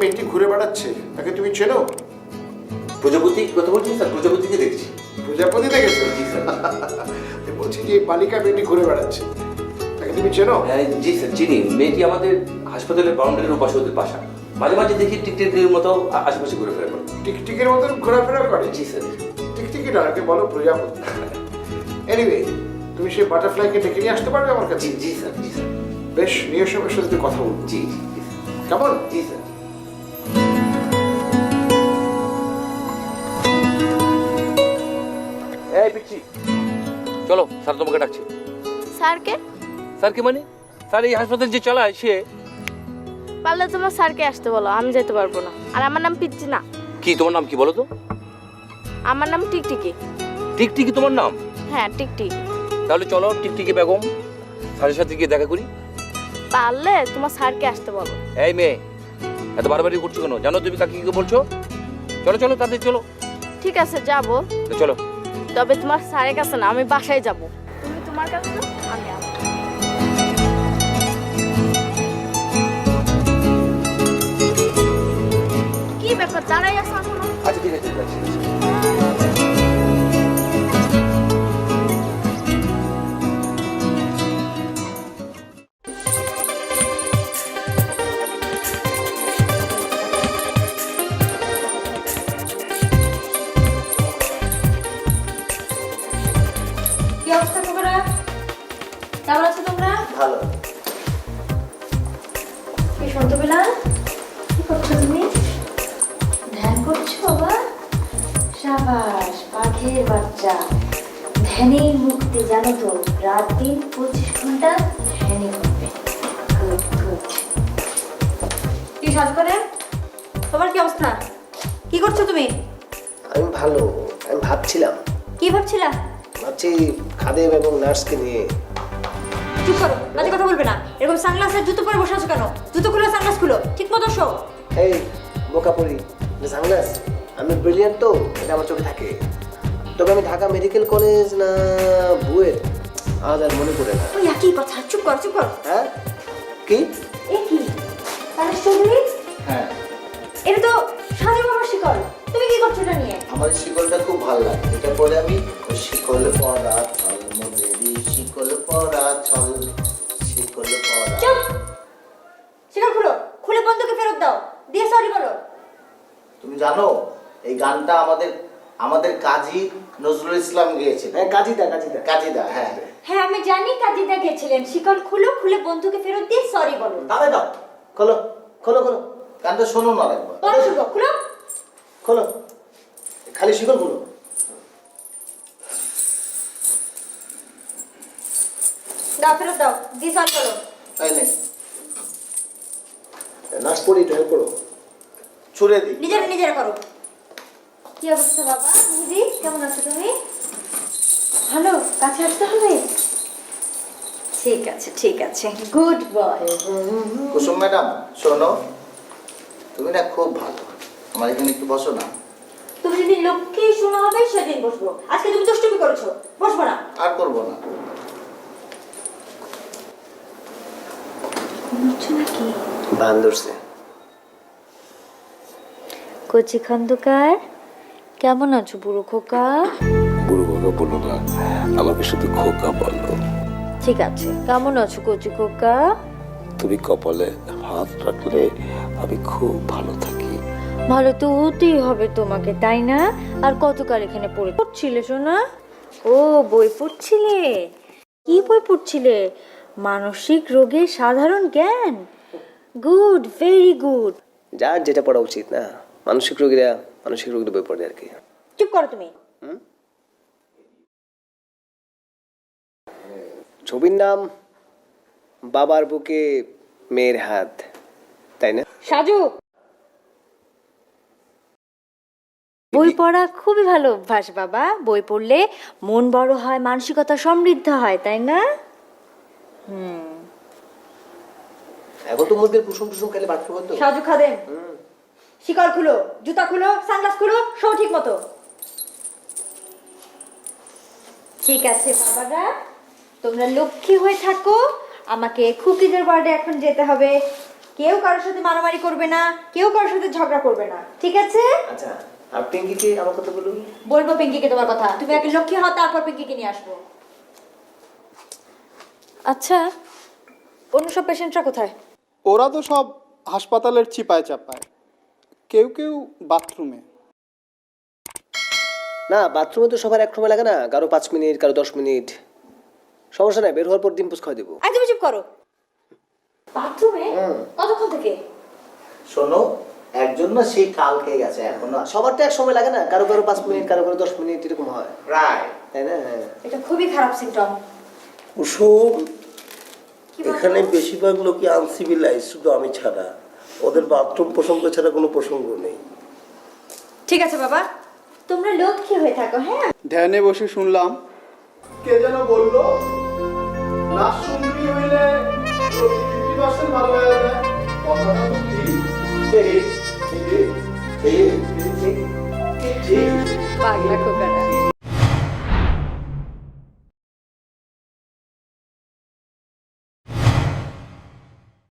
মেয়েটি ঘুরে বেড়াচ্ছে তাকে তুমি চেনো? প্রজাপতি কথা বলছি স্যার? প্রজাপতিকে দেখছি। প্রজাপতি দেখেছ? জি স্যার। বলছি যে বালিকা মেয়েটি ঘুরে বেড়াচ্ছে তাকে তুমি চেনো? হ্যাঁ জি স্যার চিনি। মেয়েটি আমাদের হাসপাতালের বাউন্ডারির ওপাশে ওদের বাসা মাঝে মাঝে দেখি টিকটিকির মতো আশেপাশে ঘুরে ফেরা করে। টিকটিকির মতন ঘোরাফেরা করে? জি স্যার। টিকটিকি না বলো প্রজাপতি। এনিওয়ে তুমি সেই বাটারফ্লাইকে ডেকে নিয়ে আসতে পারবে আমার কাছে? জি স্যার জি স্যার। বেশ নিয়ে এসো সাথে কথা বলব জি। কেমন জি স্যার এই পিচ্ছি। চলো স্যার তোমাকে ডাকছে। স্যারকে? স্যার কি মানে? স্যার এই হাসপাতাল যে চালায় সে? পারলে তোমার স্যারকে আসতে বলো আমি যেতে পারব না। আর আমার নাম পিচ্ছি না। কি তোমার নাম কি বলো তো? আমার নাম টিকটিকি। টিকটিকি তোমার নাম? হ্যাঁ টিকটিকি। তাহলে চলো টিকটিকি বেগম স্যারের সাথে গিয়ে দেখা করি। পারলে তোমার স্যারকে আসতে বলো। এই মেয়ে এত বারবারই করছ কেন? জানো তুমি কাকে কি বলছো? চলো চলো তাদের চলো। ঠিক আছে যাব। তো চলো। তবে তোমার স্যারের কাছে না আমি বাসায় যাব। তুমি তোমার কাছে যাও, আমি আমার কি ব্যাপার দাঁড়াই আছো এখনও? আচ্ছা ঠিক আছে ঠিক আছে, কি সন্তবেলা কি করছ তুমি? ধ্যান করছ বাবা সাবাস বাঘের বাচ্চা। ধ্যানের মুক্তি জানো তো রাত দিন পঁচিশ ঘণ্টা ধ্যানই করবে। কি সাজ করে তোমার কি অবস্থা? কি করছ তুমি? আমি ভালো আমি ভাবছিলাম। কি ভাবছিলা? ভাবছি খাদেম এবং নার্সকে নিয়ে চুপ করো বাজে কথা বলবে না। এরকম সানগ্লাস আর জুতো পরে বসে আছো কেন? জুতো খুলো সানগ্লাস খুলো ঠিক মতো শো। এই বোকা পড়ি সাংলাস আমি ব্রিলিয়ান্ট তো এটা আমার চোখে থাকে। তবে আমি ঢাকা মেডিকেল কলেজ না বুয়েট আজ আর মনে পড়ে না। ওই একই কথা চুপ করো চুপ করো। হ্যাঁ? কি? এ কি? তাহলে শরীর হ্যাঁ। এটা তো সাজু বাবার শিকল। তুমি কি করছ এটা নিয়ে? আমার শিকলটা খুব ভালো লাগে এটা পরে আমি তুমি জানো এই গানটা আমাদের আমাদের কাজী নজরুল ইসলাম গেয়েছেন। হ্যাঁ কাজিদা কাজিদা। কাজীদা হ্যাঁ। হ্যাঁ আমি জানি কাজিদা গেছিলেন। শিকল খুলো খুলে বন্ধুকে ফেরত দিয়ে সরি বলো। তাহলে দাও। খোলো খোলো খোলো। গানটা শোনো না একবার। শুভ খুলো। খোলো। খালি শিকল খোলো। দাও ফেরত দাও। দিয়ে সরি বলো। তাই নে নার্স পড়ি একটু হেল্প করো। ছুড়ে দিই। নিজের নিজের করো। কি অবস্থা বাবা? দিদি কেমন আছো তুমি? ভালো? কাছে আসতে হবে? ঠিক আছে ঠিক আছে। গুড বয় কুসুম ম্যাডাম শোনো তুমি না খুব ভালো। আমার এখানে একটু বসো না। তুমি যেদিন লক্ষ্মী শোনা হবে সেদিন বসবো। আজকে তুমি দুষ্টুমি করেছ। বসবো না। আর করব না। ঘুমোচ্ছো নাকি? বান ধরছে কচি খন্দকার। কেমন আছো বুড়ো খোকা? বুড়ো বাবা বলো না আমাকে শুধু খোকা বলো। ঠিক আছে কেমন আছো কচি খোকা? তুমি কপালে হাত রাখলে আমি খুব ভালো থাকি। ভালো তো হতেই হবে তোমাকে তাই না? আর কতকাল এখানে পড়ে পড়ছিলে সোনা? ও বই পড়ছিলে? কি বই পড়ছিলে? মানসিক রোগের সাধারণ জ্ঞান। Good very good. যার যেটা পড়া উচিত না। মানসিক রোগীরা মানসিক রোগীদের বই পড়ে আর কি। চুপ করো তুমি। ছবির নাম বাবার বুকে মেয়ের হাত তাই না? সাজু! বই পড়া খুবই ভালো অভ্যাস বাবা। বই পড়লে মন বড় হয় মানসিকতা সমৃদ্ধ হয় তাই না? হুম। এখন তো মুরগির কুসুম টুসুম খেলে বাচ্চা তো। সাজু খাদেম শিকল খুলো জুতা খুলো সানগ্লাস খুলো সব ঠিক মতো। ঠিক আছে বাবারা তোমরা লক্ষ্মী হয়ে থাকো। আমাকে খুকিদের বার্থডে এখন যেতে হবে। কেউ কারোর সাথে মারামারি করবে না কেউ কারোর সাথে ঝগড়া করবে না। ঠিক আছে? আচ্ছা আর পিঙ্কিকে আমার কথা বলুন বলব পিঙ্কিকে তোমার কথা। তুমি আগে লক্ষ্মী হও তারপর পিঙ্কিকে নিয়ে আসব। আচ্ছা অন্য সব পেশেন্টরা কোথায়? ওরা তো সব হাসপাতালের চিপায় চাপায়। কেউ কেউ বাথরুমে। না বাথরুমে তো সবার এক সময় লাগে না। কারও পাঁচ মিনিট কারও দশ মিনিট। সমস্যা নাই বের হওয়ার পর ডিম পোস্ট খাওয়া দেবো। আই তুমি চুপ করো। বাথরুমে? কতক্ষণ থেকে? শোনো একজন না সেই কালকে গেছে এখনও সবার তো এক সময় লাগে না। কারও কারও পাঁচ মিনিট কারও কারও দশ মিনিট এরকম হয়। প্রায় তাই না? হ্যাঁ। এটা খুবই খারাপ সিমটম কুসুম এখানে বেশিরভাগ লোকই আনসিভিলাইজ শুধু আমি ছাড়া। ওদের বাথরুম প্রসঙ্গ ছাড়া কোনো প্রসঙ্গ নেই। ঠিক আছে বাবা তোমরা লক্ষ্মী হয়ে থাকো হ্যাঁ? ধ্যানে বসে শুনলাম। কে যেন বলল না শুনবি হইলে ভালো কথাটা পাগলা খোকারা।